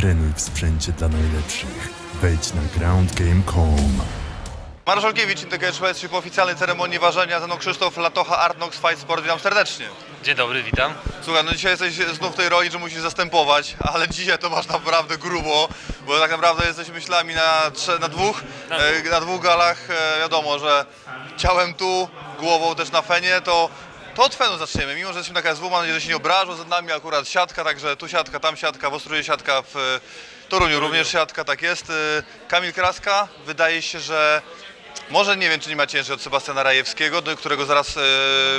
Trenuj w sprzęcie dla najlepszych. Wejdź na groundgame.com. Marszałkiewicz Integrate po oficjalnej ceremonii ważenia, ze mną Krzysztof Latocha, Artnox Fight Sport, witam serdecznie. Dzień dobry, witam. Słuchaj, no dzisiaj jesteś znów w tej roli, że musisz zastępować, ale dzisiaj to masz naprawdę grubo, bo tak naprawdę jesteś myślami na, trze- na dwóch, e, na dwóch galach, e, wiadomo, że ciałem tu, głową też na fenie, to to od fenu zaczniemy, mimo że jesteśmy na KSW, mam nadzieję, że się nie obrażą, za nami akurat siatka, także tu siatka, tam siatka, w Ostrowie siatka, w e, Toruniu również siatka, tak jest. E, Kamil Kraska, wydaje się, że może nie wiem, czy nie ma ciężej od Sebastiana Rajewskiego, do którego zaraz e,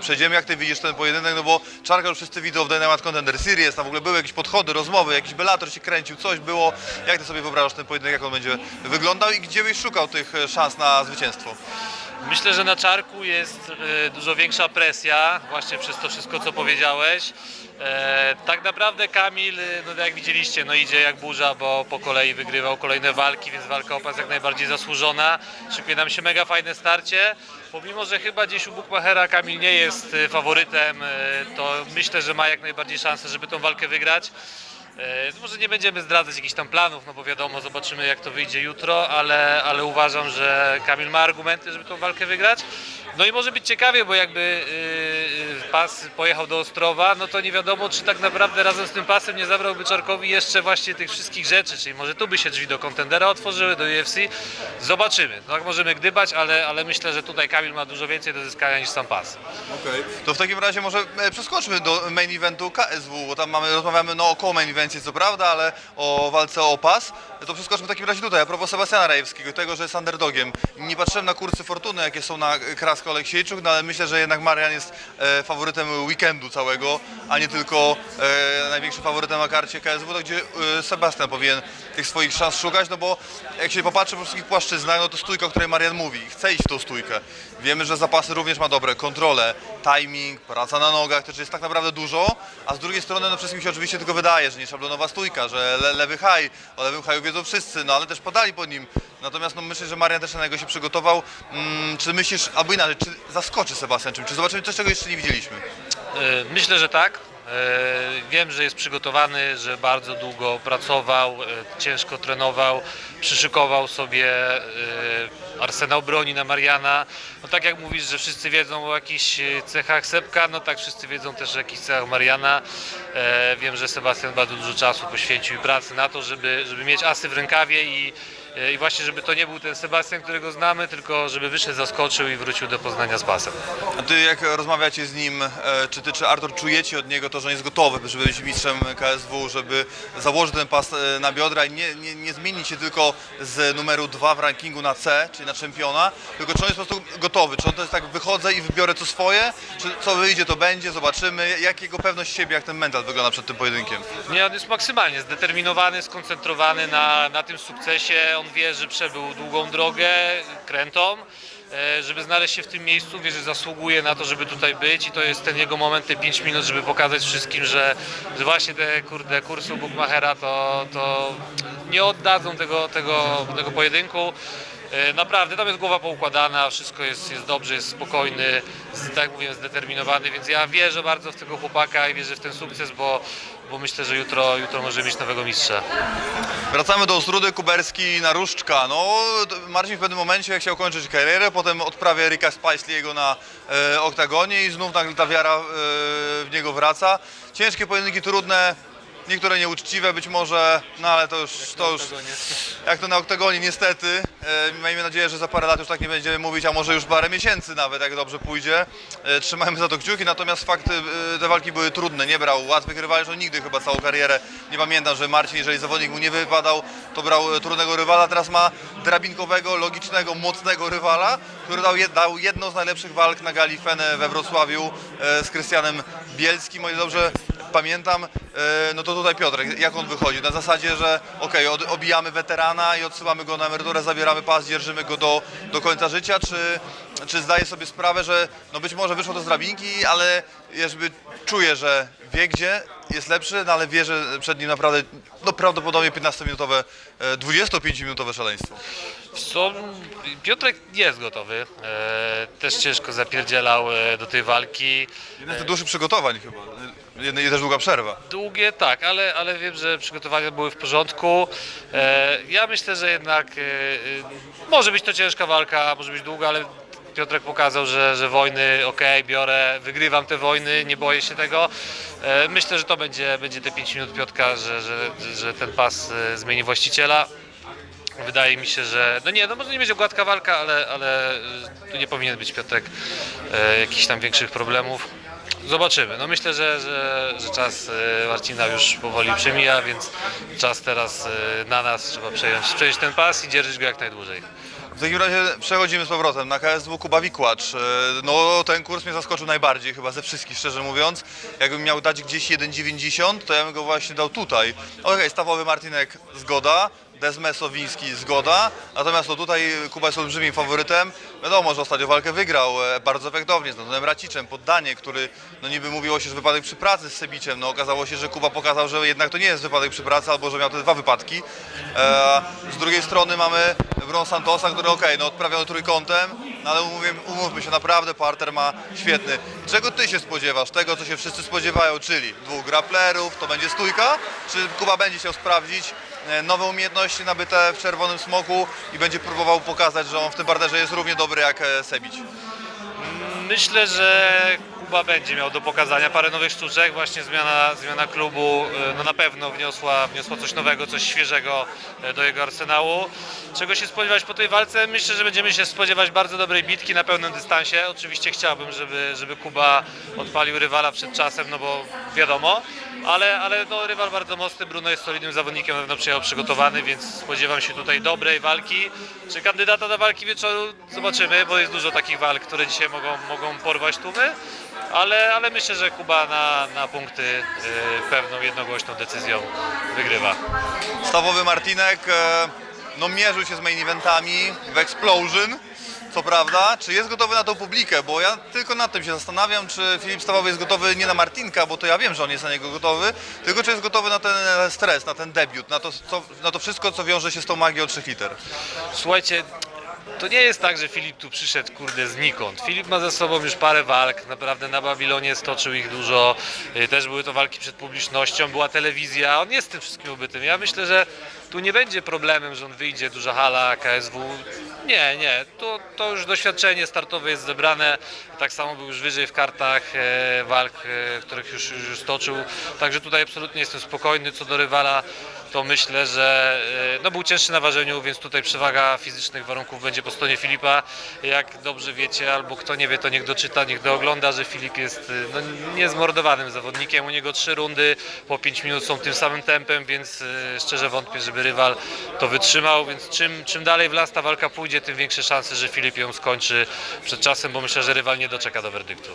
przejdziemy. Jak ty widzisz ten pojedynek? No bo Czarka już wszyscy widzą w Dynamite Contender Series, tam w ogóle były jakieś podchody, rozmowy, jakiś Bellator się kręcił, coś było. Jak ty sobie wyobrażasz ten pojedynek, jak on będzie wyglądał i gdzie byś szukał tych e, szans na zwycięstwo? Myślę, że na czarku jest e, dużo większa presja, właśnie przez to wszystko, co powiedziałeś. E, tak naprawdę Kamil, e, no jak widzieliście, no idzie jak burza, bo po kolei wygrywał kolejne walki, więc walka o pas jak najbardziej zasłużona. Szykuje nam się mega fajne starcie. Pomimo, że chyba gdzieś u Bukmachera Kamil nie jest faworytem, to myślę, że ma jak najbardziej szansę, żeby tą walkę wygrać. E, Może nie będziemy zdradzać jakichś tam planów, no bo wiadomo, zobaczymy jak to wyjdzie jutro, ale, ale uważam, że Kamil ma argumenty, żeby tą walkę wygrać. No i może być ciekawie, bo jakby yy, pas pojechał do Ostrowa, no to nie wiadomo, czy tak naprawdę razem z tym pasem nie zabrałby Czarkowi jeszcze właśnie tych wszystkich rzeczy, czyli może tu by się drzwi do kontendera otworzyły, do UFC. Zobaczymy. Tak możemy gdybać, ale, ale myślę, że tutaj Kamil ma dużo więcej do zyskania niż sam pas. Okej. To w takim razie może e, przeskoczmy do main eventu KSW, bo tam mamy, rozmawiamy no około main evencie co prawda, ale o walce o pas. To przeskoczmy w takim razie tutaj, a propos Sebastiana Rajewskiego, tego, że jest underdogiem. Nie patrzyłem na kursy fortuny, jakie są na Krasko Oleksiejczuk, no ale myślę, że jednak Marian jest e, faworytem weekendu całego, a nie tylko e, największym faworytem na karcie KSW, to gdzie e, Sebastian powinien tych swoich szans szukać, no bo jak się popatrzy po wszystkich płaszczyznach, no to stójka, o której Marian mówi, chce iść w tą stójkę. Wiemy, że zapasy również ma dobre, kontrolę, timing, praca na nogach, to jest tak naprawdę dużo, a z drugiej strony no wszystkim się oczywiście tylko wydaje, że nie szablonowa stójka, że le, lewy high, o lewym high'u wiedzą wszyscy, no ale też podali po nim. Natomiast no myślę, że Marian też na niego się przygotował. Mm, czy myślisz, albo inaczej, czy zaskoczy Sebastian czym? Czy zobaczymy coś, czego jeszcze nie widzieliśmy? E, Myślę, że tak. E, Wiem, że jest przygotowany, że bardzo długo pracował, e, ciężko trenował, przyszykował sobie e, arsenał broni na Mariana. No tak jak mówisz, że wszyscy wiedzą o jakichś cechach Sepka, no tak wszyscy wiedzą też o jakichś cechach Mariana. Wiem, że Sebastian bardzo dużo czasu poświęcił i pracy na to, żeby, żeby mieć asy w rękawie i i właśnie, żeby to nie był ten Sebastian, którego znamy, tylko żeby wyszedł, zaskoczył i wrócił do Poznania z pasem. A ty jak rozmawiacie z nim, e, czy ty, czy Artur czujecie od niego to, że on jest gotowy, żeby być mistrzem KSW, żeby założyć ten pas e, na biodra i nie, nie, nie zmienić się tylko z numeru 2 w rankingu na C, czyli na czempiona, tylko czy on jest po prostu gotowy, czy on to jest tak wychodzę i wybiorę co swoje, czy co wyjdzie to będzie, zobaczymy, jak jego pewność siebie, jak ten mental wygląda przed tym pojedynkiem. Nie, on jest maksymalnie zdeterminowany, skoncentrowany na, na tym sukcesie. On wie, że przebył długą drogę, krętą, e, żeby znaleźć się w tym miejscu. Wie, że zasługuje na to, żeby tutaj być i to jest ten jego moment, te 5 minut, żeby pokazać wszystkim, że, właśnie te kurde, kursy Bukmachera to, to nie oddadzą tego, tego, tego pojedynku. E, Naprawdę, tam jest głowa poukładana, wszystko jest, jest dobrze, jest spokojny, z, tak mówiłem, zdeterminowany, więc ja wierzę bardzo w tego chłopaka i wierzę w ten sukces, bo, bo myślę, że jutro, jutro może mieć nowego mistrza. Wracamy do Ostrudy, Kuberski, Naruszczka. No, to Marcin w pewnym momencie chciał kończyć karierę, potem odprawia Erika Spicely'ego na e, oktagonie i znów ta wiara e, w niego wraca. Ciężkie pojedynki, trudne, niektóre nieuczciwe być może, no ale to już, to już jak to na oktagonie niestety. E, miejmy nadzieję, że za parę lat już tak nie będziemy mówić, a może już parę miesięcy nawet, jak dobrze pójdzie. E, trzymajmy za to kciuki, natomiast fakty, e, te walki były trudne, nie brał łatwych rywali, że nigdy chyba całą karierę. Nie pamiętam, że Marcin, jeżeli zawodnik mu nie wypadał, to brał e, trudnego rywala, teraz ma drabinkowego, logicznego, mocnego rywala, który dał, dał jedną z najlepszych walk na gali Fene we Wrocławiu e, z Krystianem Bielskim, o ile dobrze pamiętam, e, no to tutaj Piotrek, jak on wychodzi? Na zasadzie, że okej, od- obijamy weterana i odsyłamy go na emeryturę, zabieramy pas, dzierżymy go do, do końca życia, czy, czy zdaje sobie sprawę, że no być może wyszło to z drabinki, ale jakby czuje, że wie gdzie jest lepszy, no ale wie, że przed nim naprawdę no prawdopodobnie 15-minutowe, e, 25-minutowe szaleństwo. Piotrek jest gotowy. E, też ciężko zapierdzielał e, do tej walki. Jeden z dłuższych przygotowań chyba. Jedna i też długa przerwa. Długie tak, ale, ale wiem, że przygotowania były w porządku. E, ja myślę, że jednak e, e, może być to ciężka walka, może być długa, ale Piotrek pokazał, że, że wojny, okej, biorę, wygrywam te wojny, nie boję się tego. E, myślę, że to będzie, będzie te 5 minut Piotka, że, że, że ten pas e, zmieni właściciela. Wydaje mi się, że. No nie, no może nie będzie gładka walka, ale, ale y, tu nie powinien być Piotrek e, jakichś tam większych problemów. Zobaczymy. No myślę, że, że, że czas e, Marcina już powoli przemija, więc czas teraz e, na nas trzeba przejąć, przejąć ten pas i dzierżyć go jak najdłużej. W takim razie przechodzimy z powrotem na KSW Kuba Wikłacz. E, No ten kurs mnie zaskoczył najbardziej chyba ze wszystkich, szczerze mówiąc. Jakbym miał dać gdzieś 1,90 to ja bym go właśnie dał tutaj. Okej, stawowy Martinek zgoda, Desmes Owiński zgoda, natomiast no tutaj Kuba jest olbrzymim faworytem. Wiadomo, że ostatnio walkę wygrał e, bardzo efektownie z Antonem Raciczem, poddanie, który no niby mówiło się, że wypadek przy pracy z Sebiciem, no okazało się, że Kuba pokazał, że jednak to nie jest wypadek przy pracy, albo że miał te dwa wypadki. E, z drugiej strony mamy Bruno Santosa, który okej, no odprawiony trójkątem, no ale umówmy, umówmy się, naprawdę parter ma świetny. Czego ty się spodziewasz? Tego, co się wszyscy spodziewają, czyli dwóch grapplerów, to będzie stójka? Czy Kuba będzie chciał sprawdzić e, nowe umiejętności nabyte w czerwonym smoku i będzie próbował pokazać, że on w tym parterze jest równie dobry jak e, Sebić? Myślę, że Kuba będzie miał do pokazania parę nowych sztuczek. Właśnie zmiana, zmiana klubu e, no na pewno wniosła, wniosła coś nowego, coś świeżego e, do jego arsenału. Czego się spodziewać po tej walce? Myślę, że będziemy się spodziewać bardzo dobrej bitki na pełnym dystansie. Oczywiście chciałbym, żeby, żeby Kuba odpalił rywala przed czasem, no bo wiadomo. Ale, ale no, rywal bardzo mocny, Bruno jest solidnym zawodnikiem, na pewno przyjechał przygotowany, więc spodziewam się tutaj dobrej walki. Czy kandydata do walki wieczoru? Zobaczymy, bo jest dużo takich walk, które dzisiaj mogą, mogą porwać tłumy. Ale, ale myślę, że Kuba na, na punkty y, pewną jednogłośną decyzją wygrywa. Stawowy Martinek e, no mierzył się z main eventami w Explosion, co prawda. Czy jest gotowy na tą publikę? Bo ja tylko nad tym się zastanawiam, czy Filip Stawowy jest gotowy nie na Martinka, bo to ja wiem, że on jest na niego gotowy, tylko czy jest gotowy na ten stres, na ten debiut, na to, co, na to wszystko, co wiąże się z tą magią 3 liter. Słuchajcie, to nie jest tak, że Filip tu przyszedł, kurde, znikąd. Filip ma za sobą już parę walk, naprawdę na Babilonie stoczył ich dużo. Y, Też były to walki przed publicznością, była telewizja, on jest tym wszystkim ubytym. Ja myślę, że tu nie będzie problemem, że on wyjdzie, duża hala, KSW. Nie, nie, to, to już doświadczenie startowe jest zebrane. Tak samo był już wyżej w kartach e, walk, e, których już, już stoczył. Także tutaj absolutnie jestem spokojny co do rywala to myślę, że e, no, był cięższy na ważeniu, więc tutaj przewaga fizycznych warunków będzie po stronie Filipa. Jak dobrze wiecie, albo kto nie wie, to niech doczyta, niech doogląda, że Filip jest e, no, niezmordowanym zawodnikiem. U niego trzy rundy po 5 minut są tym samym tempem, więc e, szczerze wątpię, żeby rywal to wytrzymał. Więc czym, czym dalej w las ta walka pójdzie, tym większe szanse, że Filip ją skończy przed czasem, bo myślę, że rywal nie doczeka do werdyktu.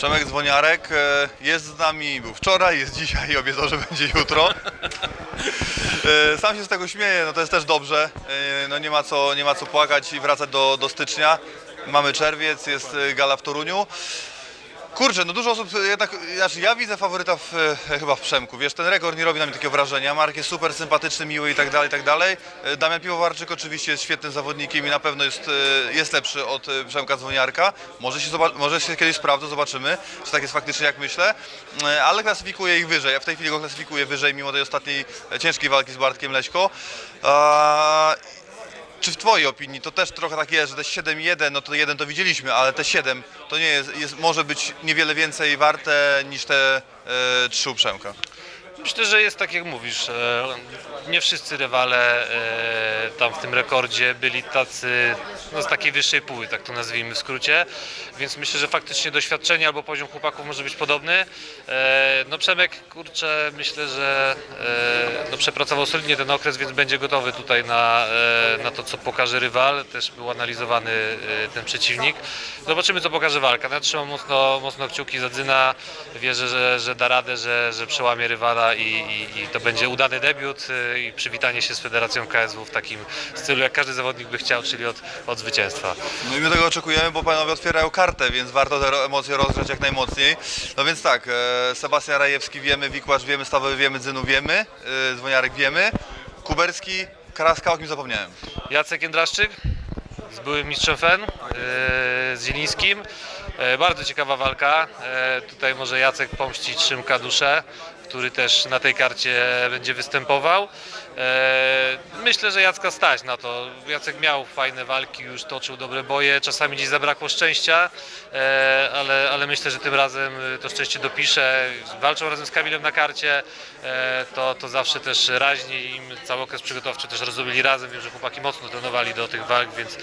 Przemek Dzwoniarek e, jest z nami, był wczoraj, jest dzisiaj i obiecał, że będzie jutro. E, Sam się z tego śmieję, no to jest też dobrze. E, No nie ma co, nie ma co płakać i wracać do, do stycznia. Mamy czerwiec, jest gala w Toruniu. Kurczę, no dużo osób jednak, znaczy ja widzę faworyta w, e, chyba w Przemku, wiesz, ten rekord nie robi na mnie takiego wrażenia, Mark jest super sympatyczny, miły i tak dalej, i tak dalej. E, Damian Piwowarczyk oczywiście jest świetnym zawodnikiem i na pewno jest, e, jest lepszy od e, Przemka Dzwoniarka, może się, może się kiedyś sprawdzę, zobaczymy, czy tak jest faktycznie jak myślę, E, ale klasyfikuję ich wyżej, ja w tej chwili go klasyfikuję wyżej mimo tej ostatniej e, ciężkiej walki z Bartkiem Leśko. Czy w Twojej opinii to też trochę tak jest, że te 7-1, no to 1 to widzieliśmy, ale te 7 to nie jest, jest może być niewiele więcej warte niż te e, 3 u Przemka. Myślę, że jest tak jak mówisz. e, Nie wszyscy rywale e, tam w tym rekordzie byli tacy no, z takiej wyższej póły, tak to nazwijmy w skrócie. Więc myślę, że faktycznie doświadczenie albo poziom chłopaków może być podobny. E, No Przemek, kurczę, myślę, że no, przepracował solidnie ten okres, więc będzie gotowy tutaj na, na to, co pokaże rywal. Też był analizowany ten przeciwnik. Zobaczymy, co pokaże walka. Ja trzymam mocno, mocno kciuki za Dzyna. Wierzę, że, że da radę, że, że przełamie rywala i, i, i to będzie udany debiut y, i przywitanie się z Federacją KSW w takim stylu, jak każdy zawodnik by chciał, czyli od, od zwycięstwa. No i my tego oczekujemy, bo panowie otwierają kartę, więc warto te emocje rozgrzać jak najmocniej. No więc tak, e, Sebastian Rajewski wiemy, Wikłacz wiemy, Stawowy wiemy, Dzynu wiemy, e, Dzwoniarek wiemy. Kuberski Karaska, o kim zapomniałem? Jacek Jędraszczyk z byłym mistrzem FEN, e, z Zielińskim. Bardzo ciekawa walka. Tutaj może Jacek pomścić Szymka Duszę, który też na tej karcie będzie występował. E, Myślę, że Jacka stać na to. Jacek miał fajne walki, już toczył dobre boje. Czasami gdzieś zabrakło szczęścia, e, ale, ale myślę, że tym razem to szczęście dopisze. Walczą razem z Kamilem na karcie. E, To, to zawsze też raźniej im cały okres przygotowczy też rozumieli razem. Wiem, że chłopaki mocno trenowali do tych walk, więc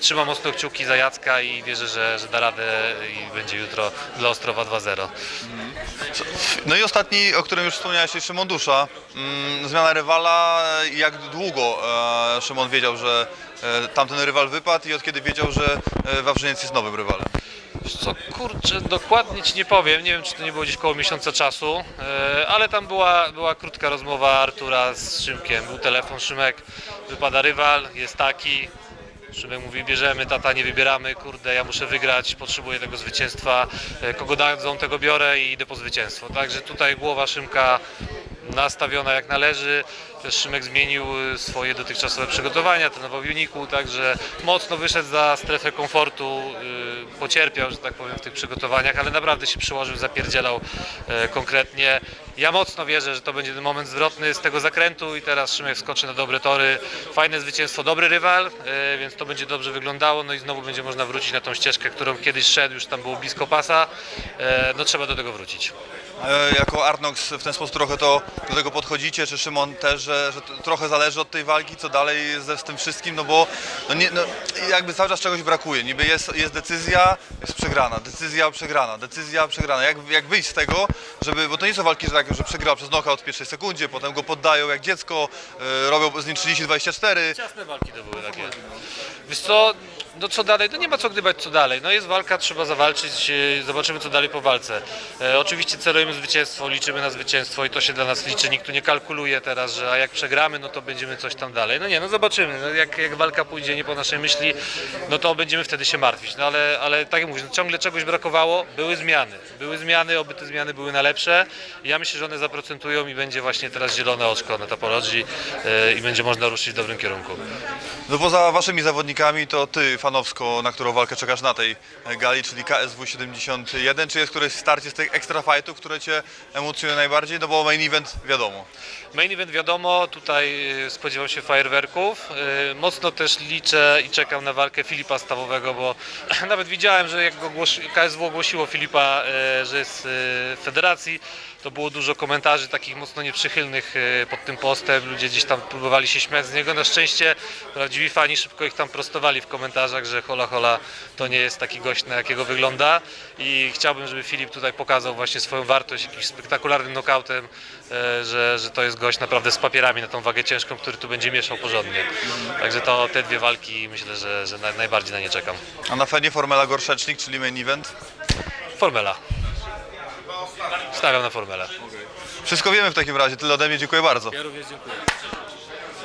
trzymam mocno kciuki za Jacka i wierzę, że, że da radę i będzie jutro dla Ostrowa 2-0. No i ostatni, o którym już wspomniałeś, Szymon Dusza. Mm, zmiana rywala. Jak długo e, Szymon wiedział, że e, tamten rywal wypadł i od kiedy wiedział, że e, Wawrzyniec jest nowym rywalem? Co kurczę, dokładnie ci nie powiem. Nie wiem, czy to nie było gdzieś koło miesiąca czasu, ale tam była, była krótka rozmowa Artura z Szymkiem. Był telefon, Szymek, wypada rywal, jest taki. Szymek mówi, bierzemy, tata, nie wybieramy, kurde, ja muszę wygrać, potrzebuję tego zwycięstwa. E, Kogo dadzą, tego biorę i idę po zwycięstwo. Także tutaj głowa Szymka nastawiona jak należy. Też Szymek zmienił y, swoje dotychczasowe przygotowania, trenował w Uniku, także mocno wyszedł za strefę komfortu, y, pocierpiał, że tak powiem, w tych przygotowaniach, ale naprawdę się przyłożył, zapierdzielał e, konkretnie. Ja mocno wierzę, że to będzie ten moment zwrotny z tego zakrętu i teraz Szymek skoczy na dobre tory. Fajne zwycięstwo, dobry rywal, więc to będzie dobrze wyglądało, no i znowu będzie można wrócić na tą ścieżkę, którą kiedyś szedł, już tam było blisko pasa. No trzeba do tego wrócić. E, Jako Arnox w ten sposób trochę to do tego podchodzicie, czy Szymon też, że, że trochę zależy od tej walki, co dalej ze z tym wszystkim, no bo no nie, no, jakby cały czas czegoś brakuje. Niby jest, jest decyzja, jest przegrana, decyzja przegrana, decyzja przegrana. Jak, jak wyjść z tego, żeby, bo to nie są walki, że, tak, że przegrał przez knockout w pierwszej sekundzie, potem go poddają jak dziecko, e, robią z nim 30-24. Ciasne walki to były takie. Wiesz co, no co dalej? No nie ma co gdybać co dalej. No jest walka, trzeba zawalczyć, e, zobaczymy co dalej po walce. E, oczywiście celujemy zwycięstwo, liczymy na zwycięstwo i to się dla nas liczy. Nikt tu nie kalkuluje teraz, że a jak przegramy, no to będziemy coś tam dalej. No nie, no zobaczymy. No jak, jak walka pójdzie nie po naszej myśli, no to będziemy wtedy się martwić. No ale, ale tak jak mówisz, no ciągle czegoś brakowało, były zmiany. Były zmiany, oby te zmiany były na lepsze. Ja myślę, że one zaprocentują i będzie właśnie teraz zielone oczko na topologii e, i będzie można ruszyć w dobrym kierunku. No poza waszymi zawodnikami, to ty, fanowsko, na którą walkę czekasz na tej gali, czyli KSW 71, czy jest któreś starcie z tych extra fightów, które cię emocjonuje najbardziej? No bo main event wiadomo. Main event wiadomo, tutaj y, spodziewam się fajerwerków. Y, Mocno też liczę i czekam na walkę Filipa Stawowego, bo nawet widziałem, że jak go KSW ogłosiło Filipa, y, że jest w federacji, to było dużo komentarzy takich mocno nieprzychylnych y, pod tym postem. Ludzie gdzieś tam próbowali się śmiać z niego. Na szczęście prawdziwi fani szybko ich tam prostowali w komentarzach, że hola hola to nie jest taki gość, na jakiego wygląda. I chciałbym, żeby Filip tutaj pokazał właśnie swoją wartość jakimś spektakularnym knockoutem, e, że, że to jest gość naprawdę z papierami na tą wagę ciężką, który tu będzie mieszał porządnie. Także to te dwie walki myślę, że, że naj, najbardziej na nie czekam. A na Fenie Formela Gorszecznik, czyli main event? Formela. Stawiam na formelę. Wszystko wiemy w takim razie, tyle ode mnie, dziękuję bardzo. Ja również dziękuję.